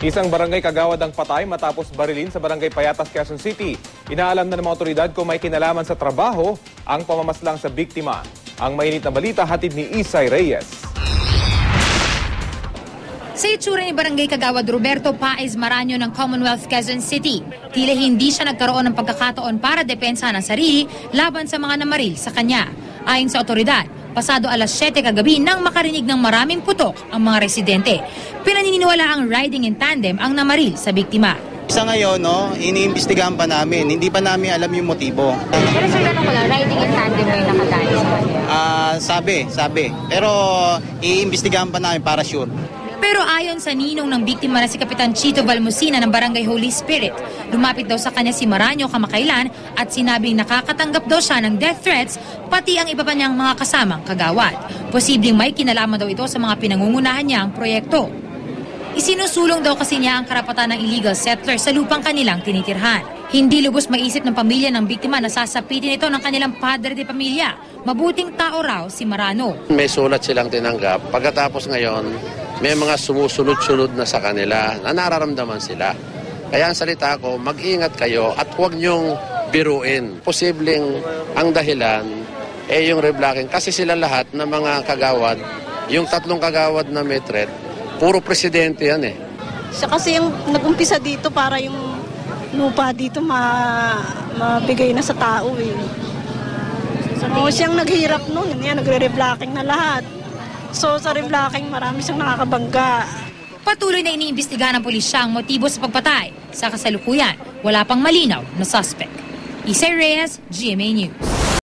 Isang barangay kagawad ang patay matapos barilin sa barangay Payatas, Quezon City. Inaalam na ng mga otoridad kung may kinalaman sa trabaho ang pamamaslang sa biktima. Ang mainit na balita hatid ni Isay Reyes. Sa itsura ni Barangay Kagawad Roberto Paez Maranyo ng Commonwealth Quezon City, tila hindi siya nagkaroon ng pagkakataon para depensa ng sarili laban sa mga namaril sa kanya. Ayon sa otoridad, pasado alas 7 kagabi nang makarinig ng maraming putok ang mga residente. Pinaniniwala ang riding in tandem ang namaril sa biktima. Sa ngayon, no, iniimbestigahan pa namin. Hindi pa namin alam yung motibo. Pero sir, tanong ko lang, riding in tandem mo yung nakadali sa kanya. Ah, sabi, sabi. Pero iimbestigahan pa namin para sure. Pero ayon sa ninong ng biktima na si Kapitan Chito Valmusina ng Barangay Holy Spirit, lumapit daw sa kanya si Maranyo kamakailan at sinabing nakakatanggap daw siya ng death threats pati ang iba pa niyang mga kasamang kagawad. Posibleng may kinalaman daw ito sa mga pinangungunahan niyang proyekto. Isinusulong daw kasi niya ang karapatan ng illegal settler sa lupang kanilang tinitirhan. Hindi lubos maisip ng pamilya ng biktima na sasapitin ito ng kanilang padre de pamilya. Mabuting tao raw si Marano. May sulat silang tinanggap. Pagkatapos ngayon, may mga sumusunod-sunod na sa kanila na nararamdaman sila. Kaya ang salita ko, mag-ingat kayo at huwag niyong biruin. Posibleng ang dahilan eh yung reblocking. Kasi sila lahat ng mga kagawad, yung tatlong kagawad na may threat, puro presidente yan eh. Siya kasi yung nag-umpisa dito para yung lupa dito ma mabigay na sa tao eh. Oo, siyang naghirap nun. Yan, nagre-reblocking na lahat. So sa reblocking, marami siyang nakakabangga. Patuloy na iniimbestigahan ng pulisya ang motibo sa pagpatay. Sa kasalukuyan, wala pang malinaw na suspect. Isay Reyes, GMA News.